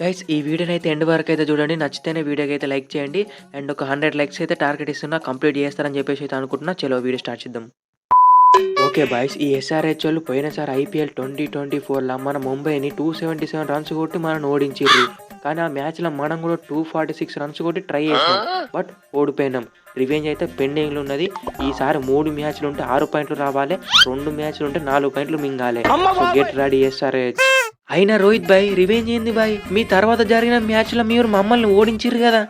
Guys ఈ వీడియోని అయితే ఎండ్ వరకు అయితే చూడండి. నచ్చితేనే వీడియోకి అయితే లైక్ చేయండి. అండ్ ఒక హండ్రెడ్ లైక్స్ అయితే టార్గెట్ ఇస్తున్నా కంప్లీట్ చేస్తారని చెప్పేసి అయితే అనుకుంటున్నా. చలో వీడియో స్టార్ట్ చేద్దాం. ఓకే బాయ్స్ ఈ ఎస్ఆర్హెచ్ వాళ్ళు పోయినసారి ఐపీఎల్ ట్వంటీ ట్వంటీ ఫోర్లో మన ముంబైని టూ సెవెంటీ సెవెన్ రన్స్ కొట్టి మనం ఓడించిర్రు. కానీ ఆ మ్యాచ్లో మనం కూడా టూ ఫార్టీ సిక్స్ రన్స్ కొట్టి ట్రై చేసాం బట్ ఓడిపోయినాం. రివెంజ్ అయితే పెండింగ్లో ఉన్నది. ఈసారి మూడు మ్యాచ్లు ఉంటే ఆరు పాయింట్లు రావాలి. రెండు మ్యాచ్లు ఉంటే నాలుగు పాయింట్లు మింగాలి. గెట్ రెడీ ఎస్ఆర్హెచ్ అయినా రోహిత్ భాయ్ రివెంజ్ ఏంది భాయ్ మీ తర్వాత జరిగిన మ్యాచ్లో మీరు మమ్మల్ని ఓడించిర్రు కదా.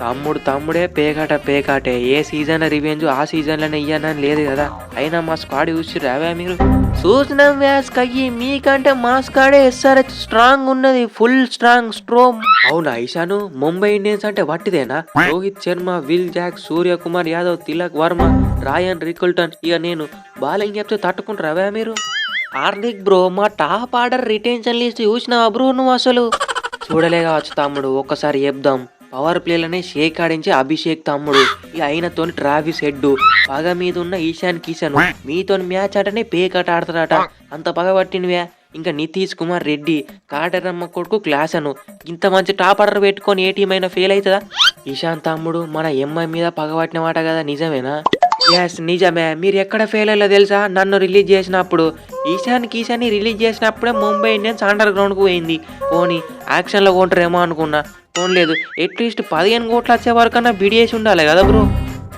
తమ్ముడు తమ్ముడే పేకాట పేకాటే. ఏ సీజన్ రివెంజ్ ఆ సీజన్లోనే ఇయ్యనని లేదు కదా. అయినా మా స్క్వాడ్ చూసి రావా మీరు? చూసిన మ్యాచ్ కయ్యి మీకంటే మా స్క్వాడే ఎస్ఆర్హెచ్ స్ట్రాంగ్ ఉన్నది. Full strong storm. అవునా ఈశాను? ముంబై ఇండియన్స్ అంటే వట్టిదేనా? Rohit Sharma Will Jack Suryakumar Yadav Tilak Varma Ryan Rickelton ఇక నేను. బాలింగ్ చెప్తే తట్టుకుంటారా మీరు? హార్దిక్ బ్రో మా టాప్ ఆర్డర్ రిటెన్షన్ లిస్ట్ చూసినావా బ్రో నువ్వు అసలు? చూడలే కావచ్చు తమ్ముడు ఒక్కసారి చెప్దాం. పవర్ ప్లేలనే షేక్ ఆడించి అభిషేక్ తమ్ముడు. ఈ అయినతోని ట్రావిస్ హెడ్ పగ మీద ఉన్న ఈశాన్ కిషన్ మీతో మ్యాచ్ ఆటనే పేకాట ఆడతాడట. అంత పగ పట్టినవే ఇంకా నితీష్ కుమార్ రెడ్డి కాటరమ్మ కొడుకు క్లాస్ అను ఇంత మంచి టాప్ ఆర్డర్ పెట్టుకొని ఏ టీం అయినా ఫెయిల్ అవుతుందా? ఈశాన్ తమ్ముడు మన ఎంఐ మీద పగబట్టిన మాట కదా నిజమేనా? ఎస్ నిజమే. మీరు ఎక్కడ ఫెయిల్ అయ్యో తెలుసా? నన్ను రిలీజ్ చేసినప్పుడు. ఈశాన్ కిషాన్ని రిలీజ్ చేసినప్పుడే ముంబై ఇండియన్స్ అండర్ గ్రౌండ్కి పోయింది. పోనీ యాక్షన్లో కొంటారేమో అనుకున్నా. పోన్లేదు అట్లీస్ట్ పదిహేను కోట్లు వచ్చే వరకన్నా బిడియేసి ఉండాలి కదా బ్రో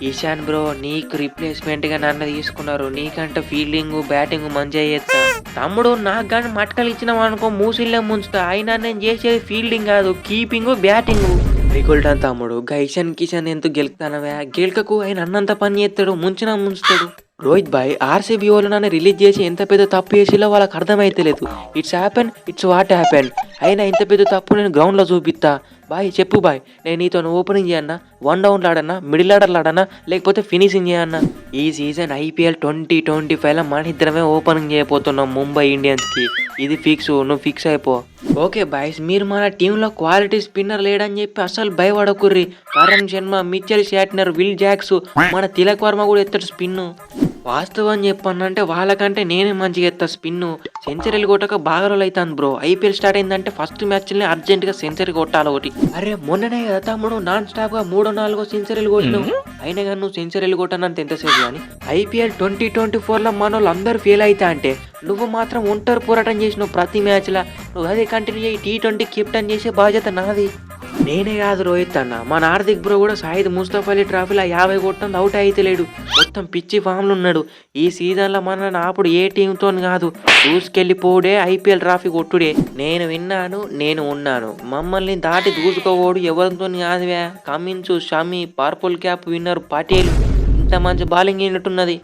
ఈశాన్ బ్రో నీకు రిప్లేస్మెంట్గా నన్ను తీసుకున్నారు. నీకంటే ఫీల్డింగ్ బ్యాటింగ్ మంచిగా చేస్తా. తమ్ముడు నాకు కానీ మటకలు ఇచ్చినాం అనుకో మూసిల్లే ముంచుతా. అయినా నేను చేసేది ఫీల్డింగ్ కాదు కీపింగ్ బ్యాటింగ్ రిగుల్టన్ తమ్ముడు. గైషన్ కిషన్ ఎందుకు గెలుపుతానవా? గెలకకు ఆయన అన్నంత పని చేస్తాడు ముంచిన ముంచుతాడు. రోహిత్ భాయ్ ఆర్సీబీ వాళ్ళు నన్ను రిలీజ్ చేసి ఎంత పెద్ద తప్పు చేసిలో వాళ్ళకి అర్థమైతలేదు. It's happen it's what happen. అయినా ఇంత పెద్ద తప్పు నేను గ్రౌండ్లో చూపిస్తా బాయ్ చెప్పు బాయ్. నేను నీతో ఓపెనింగ్ చేయన్నా వన్ డౌన్లు ఆడన్నా మిడిల్ ఆర్డర్లు ఆడన్నా లేకపోతే ఫినిషింగ్ చేయన్నా. ఈ సీజన్ ఐపీఎల్ ట్వంటీ ట్వంటీ ఫైవ్లో మన ఇద్దరమే ఓపెనింగ్ చేయబోతున్నాం ముంబై ఇండియన్స్కి ఇది ఫిక్స్ నువ్వు ఫిక్స్ అయిపో. ఓకే బాయ్స్ మీరు మన టీంలో క్వాలిటీ స్పిన్నర్ లేడని చెప్పి అసలు భయపడకుర్రి. Karan Sharma Mitchell Santner Will Jacks మన తిలక్ వర్మ కూడా ఎత్తాడు స్పిన్ వాస్తవం చెప్పానంటే వాళ్ళకంటే నేనే మంచిగా ఎత్తా స్పిన్ సెంచరీలు కొట్టక బాగా రోజులు అవుతుంది బ్రో. ఐపీఎల్ స్టార్ట్ అయిందంటే ఫస్ట్ మ్యాచ్లనే అర్జెంట్గా సెంచరీ కొట్టాలి ఒకటి. అరే మొన్ననే కదా తమ్ముడు నాన్ స్టాప్గా మూడో నాలుగో సెంచరీలు కొట్టినావు. అయినా కానీ నువ్వు సెంచరీలు కొట్టానంత ఎంతసేపు కానీ ఐపీఎల్ ట్వంటీ ట్వంటీ ఫోర్లో మన వాళ్ళు అందరూ ఫెయిల్ అవుతా అంటే నువ్వు మాత్రం ఒంటరి పోరాటం చేసినావు ప్రతి మ్యాచ్లో. నువ్వు అదే కంటిన్యూ చేయి. టీ ట్వంటీ కెప్టెన్ చేసే బాధ్యత నాది. నేనే కాదు రోహిత్ అన్న. మన హార్దిక్ బ్రో కూడా సాయిద్ ముస్తఫా అలీ ట్రాఫీలో యాభై కొట్టడం అవుట్ అయితే లేడు మొత్తం పిచ్చి ఫామ్లు ఉన్నాడు. ఈ సీజన్లో మన అప్పుడు ఏ టీంతో కాదు. దూసుకెళ్ళిపోడే ఐపీఎల్ ట్రాఫీ కొట్టుడే. నేను విన్నాను నేను ఉన్నాను. మమ్మల్ని దాటి దూసుకోవడు ఎవరితో కాదువే. Cummins Shami purple cap winner Patel. ఇంత మంచి బౌలింగ్ అయినట్టున్నది.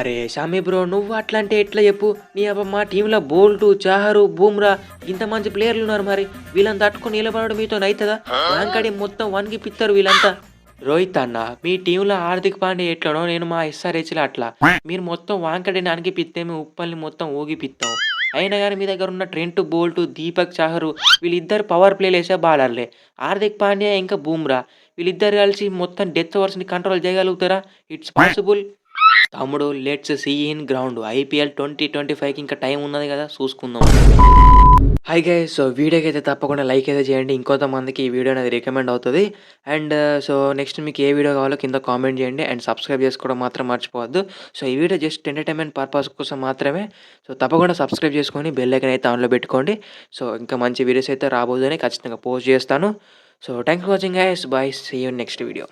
అరే షామీ బ్రో నువ్వు అట్లాంటి ఎట్లా చెప్పు? నీ అబ్బా మా టీంలో బోల్టు చాహరు బూమ్రా ఇంత మంచి ప్లేయర్లు ఉన్నారు మరి. వీళ్ళని తట్టుకొని నిలబడడం మీతో అవుతుందా వాంకడి మొత్తం వన్కి పిత్తరు వీళ్ళంతా. రోహిత్ అన్న మీ టీంలో హార్దిక్ పాండే ఎట్లనో నేను మా ఎస్ఆర్హెచ్లో అట్లా. మీరు మొత్తం వాంకడిని అనిపిస్తే మేము ఉప్పల్ని మొత్తం ఊగిపిత్తాం అయినా కానీ మీ దగ్గర ఉన్న ట్రెంట్ బోల్ట్ దీపక్ చాహరు వీళ్ళిద్దరు పవర్ ప్లేలు వేసే బాలర్లే. హార్దిక్ పాండ్యా ఇంకా బూమ్రా. వీళ్ళిద్దరు కలిసి మొత్తం డెత్ ఓవర్స్ని కంట్రోల్ చేయగలుగుతారా? It's possible. తమ్ముడు let's see in ground. IPL twenty twenty ఫైవ్కి ఇంకా టైం ఉన్నది కదా చూసుకుందాం. హై గైస్ సో వీడియోకి అయితే తప్పకుండా లైక్ అయితే చేయండి. ఇంకొంతమందికి ఈ వీడియో అనేది రికమెండ్ అవుతుంది. అండ్ సో నెక్స్ట్ మీకు ఏ వీడియో కావాలో కింద కామెంట్ చేయండి. అండ్ సబ్స్క్రైబ్ చేసుకోవడం మాత్రం మర్చిపోవద్దు. సో ఈ వీడియో జస్ట్ ఎంటర్టైన్మెంట్ పర్పస్ కోసం మాత్రమే. సో తప్పకుండా సబ్స్క్రైబ్ చేసుకొని బెల్ ఐకన్ అయితే ఆన్లో పెట్టుకోండి. సో ఇంకా మంచి వీడియోస్ అయితే రాబోదని ఖచ్చితంగా పోస్ట్ చేస్తాను. So thanks for watching guys bye see you next video